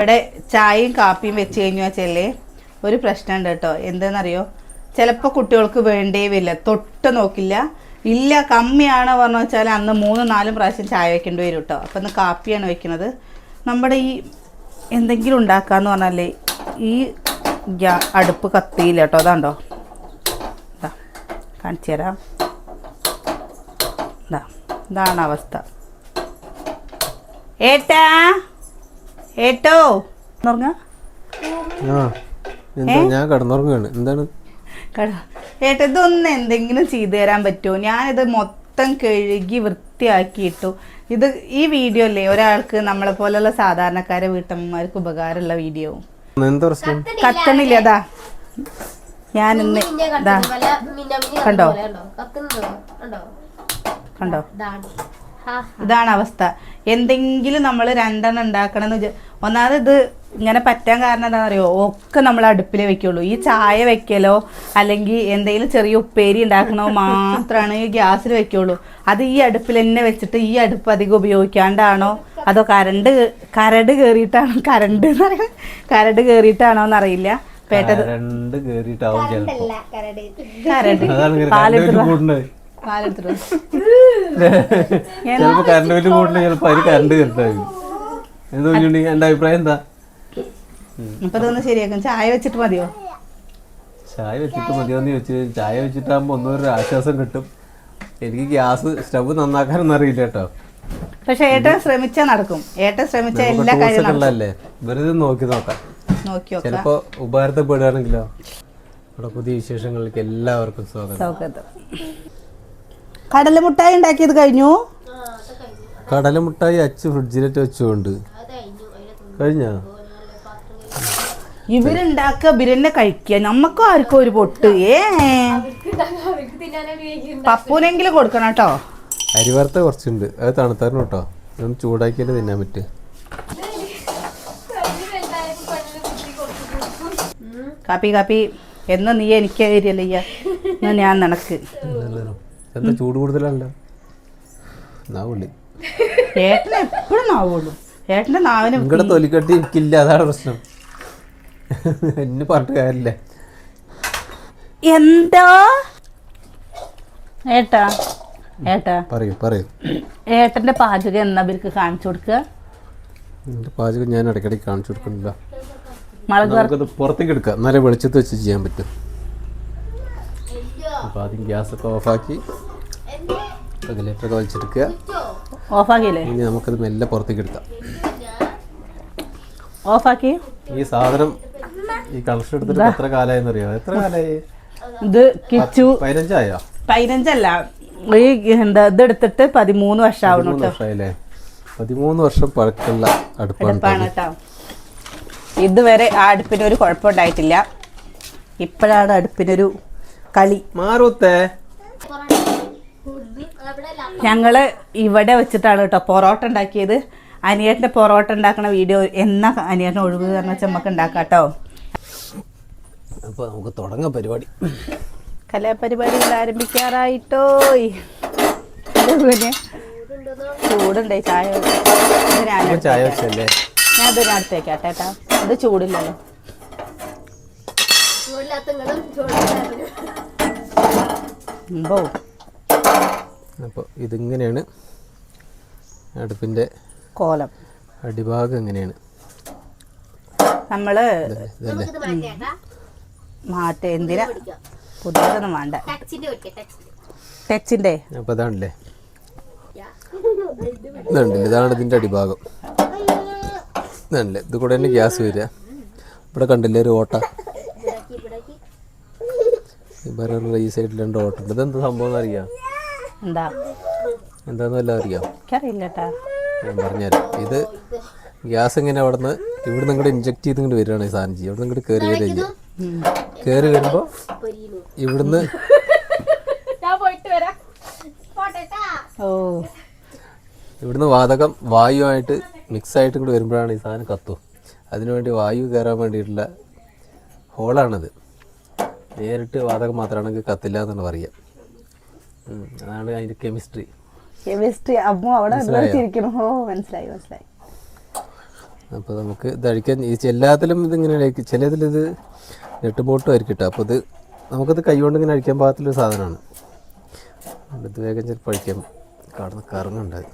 ഇവിടെ ചായയും കാപ്പിയും വെച്ച് കഴിഞ്ഞു വെച്ചല്ലേ ഒരു പ്രശ്നമുണ്ട് കേട്ടോ. എന്താണെന്നറിയോ ചിലപ്പോൾ കുട്ടികൾക്ക് വേണ്ടേ വരില്ല. തൊട്ട് നോക്കില്ല. ഇല്ല കമ്മിയാണ് പറഞ്ഞു വെച്ചാൽ അന്ന് മൂന്നും നാലും പ്രാവശ്യം ചായ വെക്കേണ്ടി വരും കേട്ടോ. അപ്പം ഇന്ന് കാപ്പിയാണ് വെക്കുന്നത്. നമ്മുടെ ഈ എന്തെങ്കിലും ഉണ്ടാക്കാന്ന് പറഞ്ഞാലേ ഈ അടുപ്പ് കത്തിയില്ല കേട്ടോ. അതാണ്ടോ? ഇതാ കാണിച്ചു തരാം. ഇതാ ഇതാണ് അവസ്ഥ. ഏട്ടാ? ഏട്ടോ? പറഞ്ഞ ആ എന്താ ഞാൻ കടന്നുറങ്ങാണ് എന്താണ്? ഏട്ടാ ഇതൊന്ന് എന്തെങ്കിലും ചെയ്തു തരാൻ പറ്റുമോ? ഞാനിത് മൊത്തം കഴുകി വൃത്തിയാക്കിയിട്ടു. ഇത് ഈ വീഡിയോ അല്ലേ? ഒരാൾക്ക് നമ്മളെ പോലെയുള്ള സാധാരണക്കാരെ വീട്ടമ്മമാർക്ക് ഉപകാരമുള്ള വീഡിയോ കത്തണില്ല. അതാ ഞാൻ ഇന്ന് കണ്ടോ? കണ്ടോ? ഇതാണ് അവസ്ഥ. എന്തെങ്കിലും നമ്മൾ രണ്ടെണ്ണം ഉണ്ടാക്കണം എന്ന് ഒന്നാമത് ഇത് ഇങ്ങനെ പറ്റാൻ കാരണം എന്താണെന്ന് അറിയോ ഒക്കെ നമ്മൾ അടുപ്പിൽ വെക്കുള്ളൂ. ഈ ചായ വെക്കലോ അല്ലെങ്കിൽ എന്തെങ്കിലും ചെറിയ ഉപ്പേരി ഉണ്ടാക്കണോ മാത്രമാണ് ഈ ഗ്യാസിൽ വെക്കുള്ളൂ. അത് ഈ അടുപ്പിൽ തന്നെ വെച്ചിട്ട് ഈ അടുപ്പ് അധികം ഉപയോഗിക്കാണ്ടാണോ? അതോ കരണ്ട് കരട് കയറിയിട്ടാണോ കരണ്ട് എന്ന് പറയുന്നത് കരട് കയറിയിട്ടാണോ എന്നറിയില്ല. പേട്ടത് കരട്. പാലെടുത്ത് പാലെടുത്തിട്ട്. ചിലപ്പോ കറണ്ട് ബില്ല് കൂടുതൽ ചിലപ്പോ അതിന് കറണ്ട് കയറിട്ടായിരിക്കും എന്താ പറഞ്ഞിട്ടുണ്ടെങ്കിൽ എന്റെ അഭിപ്രായം എന്താ? അപ്പൊ ഇതൊന്ന് ശരിയാക്കും ചായ വെച്ചിട്ട് മതിയോ? ചായ വെച്ചിട്ട് മതിയോന്ന് ചോദിച്ചു ചായ വെച്ചിട്ടാകുമ്പോ ഒന്നും ഒരു ആശ്വാസം കിട്ടും. എനിക്ക് ഗ്യാസ് സ്റ്റവ് നന്നാക്കാനൊന്നും അറിയില്ല കേട്ടോ. പക്ഷെ ഏട്ടൻ ശ്രമിച്ചാ നടക്കും. ഏട്ടൻ ശ്രമിച്ച എല്ലാ കാര്യങ്ങളും വെറുതെ നോക്കി നോക്കാം. നോക്കി നോക്കാം. ചിലപ്പോ നമ്മുടെ പുതിയ വിശേഷങ്ങളിലേക്ക് എല്ലാവർക്കും സ്വാഗതം. കടലമുട്ടായി ഉണ്ടാക്കിയത് കഴിഞ്ഞു? കടലമുട്ടായി അച്ച് ഫ്രിഡ്ജിലിട്ട് വെച്ചുകൊണ്ട് കഴിഞ്ഞാ. ഇവരുണ്ടാക്കുക ഇവരെന്നെ കഴിക്കുക നമ്മക്കും ആർക്കും ഒരു പൊട്ട്. ഏ? പപ്പൂനെങ്കിലും കൊടുക്കണം കേട്ടോ. അരി വറുത്ത കുറച്ചുണ്ട്. അത് തണുത്തരണം കേട്ടോ. ചൂടാക്കി തിന്നാൻ പറ്റും. കാപ്പി കാപ്പി. എന്ന് നീ എനിക്ക് ഞാൻ നിനക്ക്. എന്താ ചൂട് കൂടുതലല്ല? എപ്പോഴും നാവുള്ളൂ. നാവിന് നിങ്ങളുടെ തൊലിക്കട്ടി എനിക്കില്ല അതാണ് പ്രശ്നം. എന്നെ പറഞ്ഞിട്ട് കാര്യമില്ല. എന്താ? ഏട്ടാ ഏട്ടാ. പറയൂ പറയൂ. ഏട്ടന്റെ പാചകം എന്നാ അവർക്ക് കാണിച്ചു കൊടുക്കുക? എന്റെ പാചകം ഞാൻ ഇടയ്ക്കിടയ്ക്ക് കാണിച്ചു കൊടുക്കുന്നില്ല. മുളക് പുറത്തേക്ക് എടുക്കാം. എന്നാലേ വെളിച്ചത്ത് വെച്ച് ചെയ്യാൻ പറ്റും. അപ്പോൾ ആദ്യം ഗ്യാസൊക്കെ ഓഫാക്കി. റെഗുലേറ്ററൊക്കെ വലിച്ചെടുക്കുക. ഓഫാക്കിയില്ലേ? ഇനി നമുക്കത് മെല്ലെ പുറത്തേക്ക് എടുക്കാം. ഓഫാക്കി. ഈ സാധനം ഈ കളക്ഷൻ എടുത്തിട്ട് എത്ര കാലമായി അറിയാമോ എത്ര കാലമായി ഇത് കിച്ചു പതിനഞ്ചായോ? പതിനഞ്ചല്ല. ഈ എന്താ ഇതെടുത്തിട്ട് പതിമൂന്ന് വർഷം ആവണം വർഷമായില്ലേ? പതിമൂന്ന് വർഷം പഴക്കമുള്ള അടുപ്പാണ് അടുപ്പാണ് കേട്ടോ. ഇതുവരെ ആ അടുപ്പിനൊരു കുഴപ്പമുണ്ടായിട്ടില്ല. ഇപ്പോഴാണ് അടുപ്പിനൊരു കളി. മാറൂത്തേ. ഞങ്ങൾ ഇവിടെ വെച്ചിട്ടാണ് കേട്ടോ പൊറോട്ട ഉണ്ടാക്കിയത്. അനിയേട്ടന്റെ പൊറോട്ട ഉണ്ടാക്കുന്ന വീഡിയോ എന്നാ അനിയേട്ടൻ ഒഴിവ് കാരണം വെച്ചാൽ നമുക്ക് ഉണ്ടാക്കാം കേട്ടോ. അപ്പോൾ നമുക്ക് തുടങ്ങാം പരിപാടി. കലാപരിപാടികൾ ആരംഭിക്കാറായിട്ടോ പിന്നെ ചൂടുണ്ടേ ചായ ചായ വെച്ചല്ലേ? ഞാൻ ഇത് അടുത്തേക്കാട്ടെ കേട്ടാ. ഇത് ചൂടില്ലല്ലോ. ഉമ്പോ അപ്പോൾ ഇതിങ്ങനെയാണ് അടുപ്പിന്റെ കോലം. അടിഭാഗം എങ്ങനെയാണ്? നമ്മൾ മാറ്റേ മാറ്റ എന്തിനാ? പുതിയതൊന്നും വേണ്ട. ടച്ചിന്റെ അപ്പോൾ അതാണല്ലേ ഇതാണ് ഇതിന്റെ അടിഭാഗം. ഇതാണല്ലേ ഇത് കൂടെ തന്നെ ഗ്യാസ് വരിക. ഇവിടെ കണ്ടില്ലേ ഒരു ഓട്ട? ഈ പറയുന്ന ഈ സൈഡിൽ രണ്ട് ഓട്ട ഉണ്ട്. ഇതെന്താ സംഭവം അറിയാം എന്താ? എന്താന്ന് വല്ലതും അറിയാം? എനിക്കറിയില്ല കേട്ടാ ഞാൻ പറഞ്ഞുതരാം. ഇത് ഗ്യാസ് ഇങ്ങനെ അവിടെ നിന്ന് ഇവിടെ നിങ്ങളുടെ ഇഞ്ചക്ട് ചെയ്ത് ഇങ്ങോട്ട് വരികയാണ് ഈ സാധനം ചെയ്യുക. അവിടെ നിന്ന് ഇങ്ങോട്ട് കയറി വരിക കയറി വരുമ്പോൾ ഇവിടുന്ന് ഓ. ഇവിടുന്ന് വാതകം വായുവായിട്ട് മിക്സ് ആയിട്ട് ഇങ്ങോട്ട് വരുമ്പോഴാണ് ഈ സാധനം കത്തും അതിനുവേണ്ടി വായു കയറാൻ വേണ്ടിയിട്ടുള്ള ഹോളാണിത് നേരിട്ട് വാതകം മാത്രമാണെങ്കിൽ കത്തില്ല എന്നാണ് പറയുക. അതാണ് അതിന്റെ കെമിസ്ട്രി കെമിസ്ട്രി അമ്മ അവിടെ ഓ മനസ്സിലായി മനസ്സിലായി. അപ്പോൾ നമുക്ക് ഇത് അഴിക്കാൻ ഈ എല്ലാത്തിലും ഇതിങ്ങനെ ചിലതിൽ ഇത് നെട്ട് ബോട്ടും ആയിരിക്കും കേട്ടോ. അപ്പോൾ ഇത് നമുക്കത് കൈകൊണ്ട് ഇങ്ങനെ അഴിക്കാൻ പാകത്തിലൊരു സാധനമാണ്. ഇത് വേഗം ചിലപ്പോൾ അഴിക്കാൻ കാണുന്ന കറങ്ങുണ്ടായി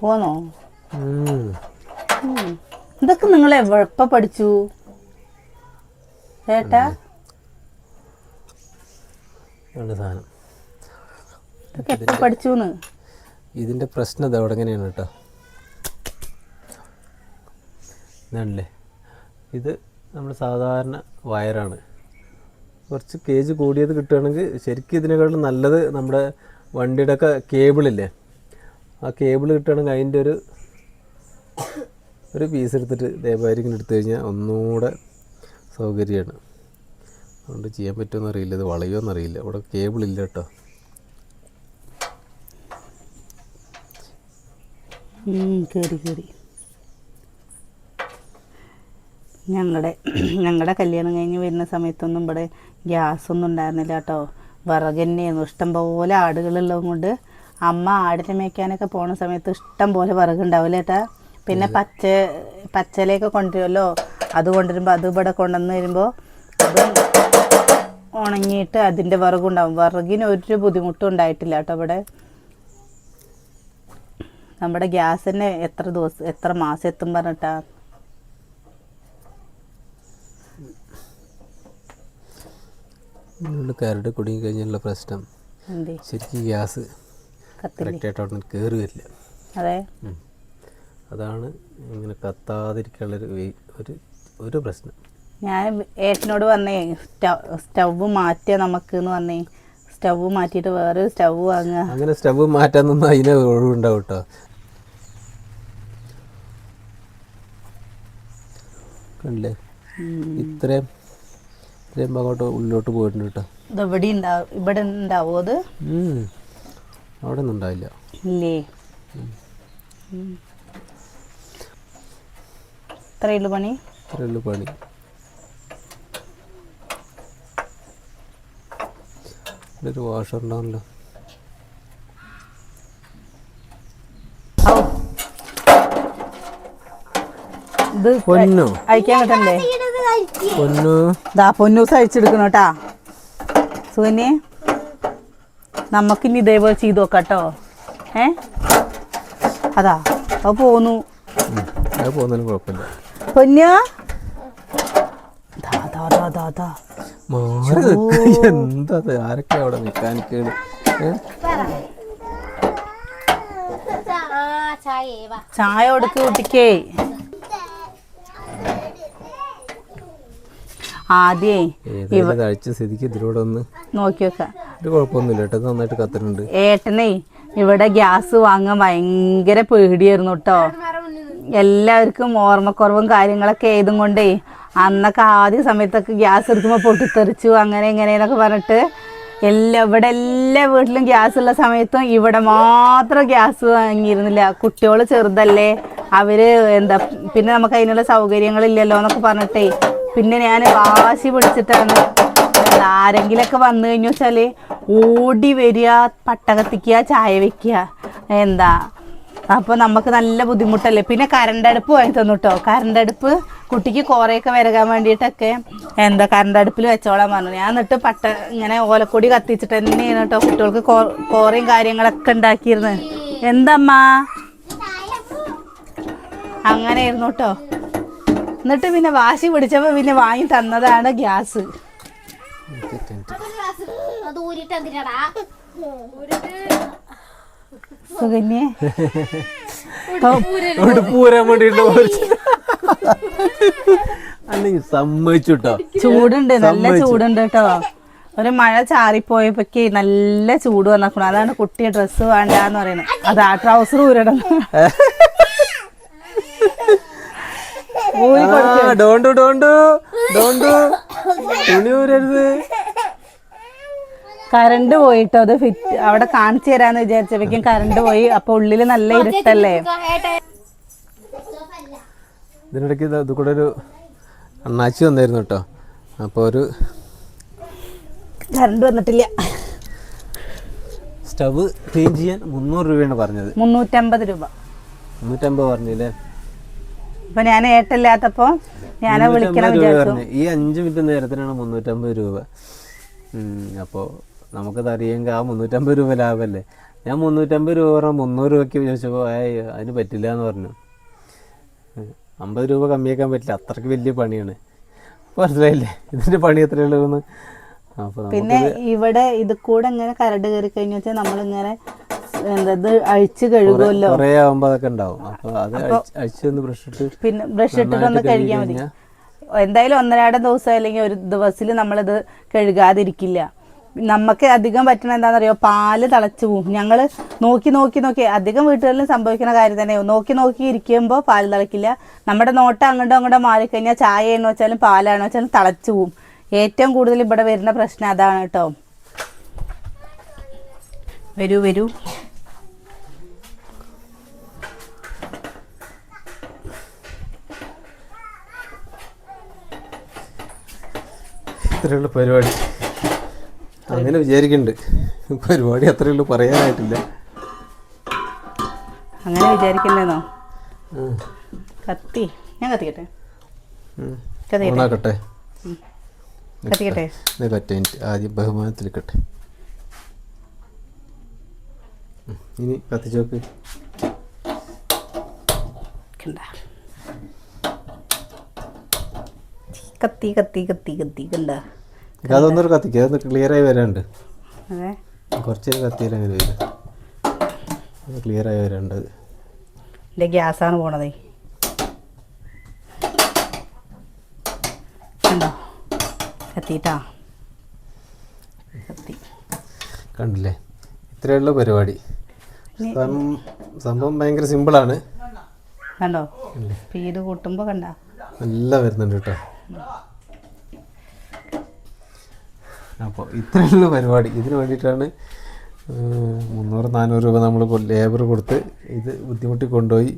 പോന്നോ? ഇതൊക്കെ നിങ്ങൾ എവിടെ പഠിച്ചു? ഏട്ടാ? ഉണ്ട് സാധനം. പഠിച്ചു ഇതിന്റെ പ്രശ്നം ഇത് അവിടെ എങ്ങനെയാണ് കേട്ടോ. ഇതാണല്ലേ? ഇത് നമ്മൾ സാധാരണ വയറാണ്. കുറച്ച് കേജ് കൂടിയത് കിട്ടുകയാണെങ്കിൽ ശരിക്കും ഇതിനെക്കാളും നല്ലത് നമ്മുടെ വണ്ടിയുടെ ഒക്കെ കേബിളില്ലേ? ആ കേബിൾ കിട്ടുകയാണെങ്കിൽ അതിന്റെ ഒരു ഒരു പീസ് എടുത്തിട്ട് ഇങ്ങനെ എടുത്തു കഴിഞ്ഞാൽ ഒന്നുകൂടെ സൗകര്യമാണ്. അതുകൊണ്ട് ചെയ്യാൻ പറ്റുമെന്ന് അറിയില്ല ഇത് വളയോ അറിയില്ല ഇവിടെ കേബിൾ ഇല്ല കേട്ടോ. കയറി കയറി ഞങ്ങളുടെ ഞങ്ങളുടെ കല്യാണം കഴിഞ്ഞ് വരുന്ന സമയത്തൊന്നും ഇവിടെ ഗ്യാസൊന്നും ഉണ്ടായിരുന്നില്ല കേട്ടോ. വിറക് തന്നെയായിരുന്നു. ഇഷ്ടം പോലെ ആടുകളുള്ളത് കൊണ്ട് അമ്മ ആടിനെ മേയ്ക്കാനൊക്കെ പോണ സമയത്ത് ഇഷ്ടം പോലെ വിറകുണ്ടാവില്ല ഏട്ടാ? പിന്നെ പച്ച പച്ചലയൊക്കെ കൊണ്ടുവരുമല്ലോ? അത് കൊണ്ടുവരുമ്പോൾ അത് ഇവിടെ കൊണ്ടുവന്ന് വരുമ്പോൾ അത് ഉണങ്ങിയിട്ട് അതിന്റെ വിറകുണ്ടാവും. വിറകിന് ഒരു ബുദ്ധിമുട്ടും ഉണ്ടായിട്ടില്ല കേട്ടോ ഇവിടെ. നമ്മുടെ ഗ്യാസ് തന്നെ എത്ര ദിവസം എത്ര മാസം എത്തും പറഞ്ഞിട്ടാ? കരട് കുടുങ്ങി കഴിഞ്ഞുള്ള പ്രശ്നം. ശരിക്കും ഗ്യാസ് കയറി വരില്ല. അതെ. അതാണ് ഇങ്ങനെ കത്താതിരിക്കാനുള്ളൊരു ഒരു ഒരു പ്രശ്നം. ഞാൻ ഏട്ടനോട് വന്നേ സ്റ്റവ് മാറ്റിയ നമുക്ക് എന്ന് പറഞ്ഞേ. സ്റ്റവ് മാറ്റിയിട്ട് വേറെ സ്റ്റവ് വാങ്ങുക അങ്ങനെ സ്റ്റവ് മാറ്റാൻ നിന്നാൽ അതിന് ഒഴിവുണ്ടാവും കേട്ടോ കണ്ടില്ലേ? ഇത്രയും ഇത്രയും അങ്ങോട്ട് ഉള്ളിലോട്ട് പോയിട്ടുണ്ട് കേട്ടോ ഇത് ഇവിടെ ഉണ്ടാവും ഇവിടെ ഉണ്ടാവോ അത്. അവിടെ ഒന്നും ഉണ്ടാവില്ല. ഇല്ലേ? ഉം. പണി? ഇത്രയേ പണി. ഇവിടെ ഒരു വാഷർ ഉണ്ടാവുമല്ലോ. ഇത് പൊന്നു. അയക്കാൻ കിട്ടണ്ടേ പൊന്നു. ദാ പൊന്നൂസ് അഴിച്ചെടുക്കണം കേട്ടാ. സുകന്യെ നമുക്കിനി ഇതേപോലെ ചെയ്ത് നോക്കാം കേട്ടോ. ഏ? അതാ അത് പോന്നു. പോകുന്നതിന് കുഴപ്പമില്ല. പൊന്നു? ദാ ദാ ദാ ദാ ദാ. മാറി നിൽക്ക്. എന്താ ആരൊക്കെ അവിടെ മെക്കാനിക്കുകൾ ചായ കൊടുക്ക് കുട്ടിക്കേ. ആദ്യേ സ്ഥിതിക്ക് ഇതിലൂടെ ഒന്ന്? നോക്കി വെക്കാം. ഒരു കുഴപ്പമൊന്നുമില്ല. കേട്ടോ നന്നായിട്ട് കത്തുന്നുണ്ട് ഏട്ടനെ ഇവിടെ ഗ്യാസ് വാങ്ങാൻ ഭയങ്കര പേടിയായിരുന്നു കേട്ടോ എല്ലാവർക്കും ഓർമ്മക്കുറവും കാര്യങ്ങളൊക്കെ ഏതും കൊണ്ടേ അന്നൊക്കെ ആദ്യ സമയത്തൊക്കെ ഗ്യാസ് എടുക്കുമ്പോൾ പൊട്ടിത്തെറിച്ചു അങ്ങനെ ഇങ്ങനെയെന്നൊക്കെ പറഞ്ഞിട്ട് എല്ലാ ഇവിടെ എല്ലാ വീട്ടിലും ഗ്യാസ് ഉള്ള സമയത്തും ഇവിടെ മാത്രം ഗ്യാസ് വാങ്ങിയിരുന്നില്ല. കുട്ടികൾ ചെറുതല്ലേ അവർ എന്താ പിന്നെ നമുക്ക് അതിനുള്ള സൗകര്യങ്ങളില്ലല്ലോ എന്നൊക്കെ പറഞ്ഞിട്ടേ പിന്നെ ഞാൻ വാശി പിടിച്ചിട്ടാണ് ആരെങ്കിലൊക്കെ വന്നു കഴിഞ്ഞു വെച്ചാൽ ഓടി വരിക പട്ട കത്തിക്കുക ചായ വെക്കുക എന്താ. അപ്പോൾ നമുക്ക് നല്ല ബുദ്ധിമുട്ടല്ലേ. പിന്നെ കറണ്ട് അടുപ്പ് വാങ്ങി തന്നു കേട്ടോ കറണ്ട് അടുപ്പ് കുട്ടിക്ക് കോറയൊക്കെ വരകാൻ വേണ്ടിയിട്ടൊക്കെ എന്താ കറണ്ട് അടുപ്പിൽ വെച്ചോളാൻ പറഞ്ഞു. ഞാൻ എന്നിട്ട് പട്ട ഇങ്ങനെ ഓലക്കൊടി കത്തിച്ചിട്ട് തന്നെയാണ് കേട്ടോ കുട്ടികൾക്ക് കോറയും കാര്യങ്ങളൊക്കെ ഉണ്ടാക്കിയിരുന്നത് അങ്ങനെ അങ്ങനെയായിരുന്നു കേട്ടോ. എന്നിട്ട് പിന്നെ വാശി പിടിച്ചപ്പോൾ പിന്നെ വാങ്ങി തന്നതാണ് ഗ്യാസ്. സുകന്യെ. ഉടുപ്പ് ഊരാൻ വേണ്ടിയിട്ട് അല്ലെങ്കിൽ സമ്മതിച്ചു കേട്ടോ ചൂടുണ്ട് നല്ല ചൂടുണ്ട് കേട്ടോ. ഒരു മഴ ചാറിപ്പോയപ്പോ നല്ല ചൂട് വന്നേക്കണു. അതാണ് കുട്ടി ഡ്രസ്സ് വേണ്ടെന്ന് പറയുന്നത്. അത് ആ ട്രൗസർ ഊരണം ഊരി കൊടുക്ക്. ആ, ഡോണ്ടു ഡോണ്ടു ഡോണ്ടു. തുണി ഊരരുത്. കറണ്ട് പോയിട്ടോ. അത് ഫിറ്റ് അവിടെ കാണിച്ചു തരാന്ന് വിചാരിച്ചപ്പോഴേക്കും കറണ്ട് പോയി. അപ്പൊ ഉള്ളിൽ നല്ല ഇരുട്ടല്ലേ? ഇതിനിടയ്ക്ക് ഇത് ഇത് കൂടെ ഒരു അണ്ണാച്ചി വന്നായിരുന്നു കേട്ടോ. അപ്പോൾ ഒരു കറണ്ട് വന്നിട്ടില്ല. സ്റ്റവ് ക്ലീൻ ചെയ്യാൻ മുന്നൂറ് രൂപയാണ് പറഞ്ഞത്. മുന്നൂറ്റമ്പത് രൂപ. മുന്നൂറ്റമ്പത് പറഞ്ഞില്ലേ? അപ്പൊ ഞാൻ ഏട്ടല്ലാത്തപ്പോ വിളിക്കണം പറഞ്ഞെ. ഈ അഞ്ച് മിനിറ്റ് നേരത്തിനാണ് മുന്നൂറ്റമ്പത് രൂപ. അപ്പോൾ നമുക്കത് അറിയാമെങ്കിൽ ആ മുന്നൂറ്റമ്പത് രൂപ ലാഭമല്ലേ ഞാൻ മുന്നൂറ്റമ്പത് രൂപ പറഞ്ഞാൽ മുന്നൂറ് രൂപയ്ക്ക് ചോദിച്ചപ്പോൾ അതിന് പറ്റില്ല എന്ന് പറഞ്ഞു. അമ്പത് രൂപ കമ്മിയാക്കാൻ പറ്റില്ല. അത്രയ്ക്ക് വലിയ പണിയാണ്. മനസ്സിലായില്ലേ? ഇതിന്റെ പണി എത്രയേ ഉള്ളൂ എന്ന് പിന്നെ ഇവിടെ ഇത് കൂടെ ഇങ്ങനെ കരട് കയറി കഴിഞ്ഞു വെച്ചാൽ നമ്മളിങ്ങനെ അഴിച്ച് കഴുകുമല്ലോ. കുറേ ആവുമ്പോ അതൊക്കെ ഉണ്ടാവും. അത് അഴിച്ചൊന്ന് ബ്രഷ് ഇട്ട് പിന്നെ ബ്രഷ് ഇട്ടിട്ട് ഒന്ന് നന്നായിട്ട് കഴുകിയാൽ മതി. എന്തായാലും ഒന്നരാടം ദിവസം അല്ലെങ്കിൽ ഒരു ദിവസത്തിൽ നമ്മളിത് കഴുകാതിരിക്കില്ല. നമുക്ക് അധികം പറ്റണ എന്താണെന്നറിയോ പാൽ തിളച്ചു പോകും ഞങ്ങൾ നോക്കി നോക്കി നോക്കി അധികം വീട്ടുകളിൽ സംഭവിക്കുന്ന കാര്യം തന്നെ നോക്കി നോക്കി ഇരിക്കുമ്പോൾ പാൽ തിളക്കില്ല. നമ്മുടെ നോട്ടം അങ്ങോട്ടും അങ്ങോട്ടും മാറിക്കഴിഞ്ഞാൽ ചായ എന്ന് വെച്ചാലും പാലാണോ വെച്ചാലും തിളച്ചു പോവും. ഏറ്റവും കൂടുതൽ ഇവിടെ വരുന്ന പ്രശ്നം അതാണ് കേട്ടോ. വരൂ വരൂ. ഇത്രയുള്ള പരിപാടി. അങ്ങനെ വിചാരിക്കുന്നുണ്ട് പരിപാടി അത്രയേ ഉള്ളൂ പറയാനായിട്ടില്ല. അങ്ങനെ വിചാരിക്കണ്ടെന്നോ. കത്തി. ഞാൻ കത്തിക്കട്ടെ? ഓണാക്കട്ടെ. കത്തിക്കട്ടെ? എനിക്ക് ആദ്യം ബഹുമാനത്തിൽ കട്ടെ ഉം. ഇനി കത്തിച്ചോക്ക്. കത്തി കത്തി കത്തി കത്തി കണ്ട. അതൊന്നൊരു കത്തിക്കുക അതൊന്ന് ക്ലിയർ ആയി വരാണ്ട്. അതെ. കുറച്ച് കത്തിയാൽ അങ്ങനെ വരും. ആയി വരാണ്ട്. എന്റെ ഗ്യാസാണ് പോണതേ. കണ്ടോ? കത്തിട്ടാ കത്തി. കണ്ടില്ലേ? ഇത്രയുള്ള പരിപാടി. സംഭവം ഭയങ്കര സിമ്പിളാണ്. കണ്ടോ? സ്പീഡ് കൂട്ടുമ്പോൾ കണ്ട. നല്ല വരുന്നുണ്ട് കേട്ടോ. അപ്പോൾ ഇത്രയുള്ള പരിപാടി. ഇതിന് വേണ്ടിയിട്ടാണ് മുന്നൂറ് നാനൂറ് രൂപ നമ്മൾ ലേബർ കൊടുത്ത് ഇത് ബുദ്ധിമുട്ടി കൊണ്ടുപോയി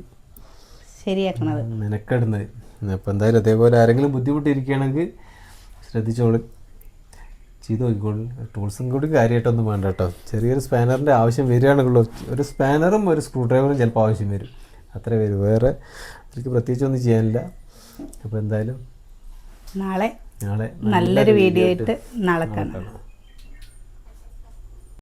ശരിയാക്കണത് മെനക്കെടുന്നത്. അപ്പോൾ എന്തായാലും അതേപോലെ ആരെങ്കിലും ബുദ്ധിമുട്ടിയിരിക്കുകയാണെങ്കിൽ ശ്രദ്ധിച്ചോളൂ. ചെയ്ത് നോക്കിക്കോളൂ. ടൂൾസും കൂടി കാര്യമായിട്ടൊന്നും വേണ്ട കേട്ടോ. ചെറിയൊരു സ്പാനറിന്റെ ആവശ്യം വരികയാണെങ്കിലോ ഒരു സ്പാനറും ഒരു സ്ക്രൂ ഡ്രൈവറും ചിലപ്പോൾ ആവശ്യം വരും. അത്ര വരും. വേറെ എനിക്ക് പ്രത്യേകിച്ചൊന്നും ചെയ്യാനില്ല. അപ്പോൾ എന്തായാലും നാളെ നാളെ നല്ലൊരു വീഡിയോ ആയിട്ട് നാളെ കാണാം.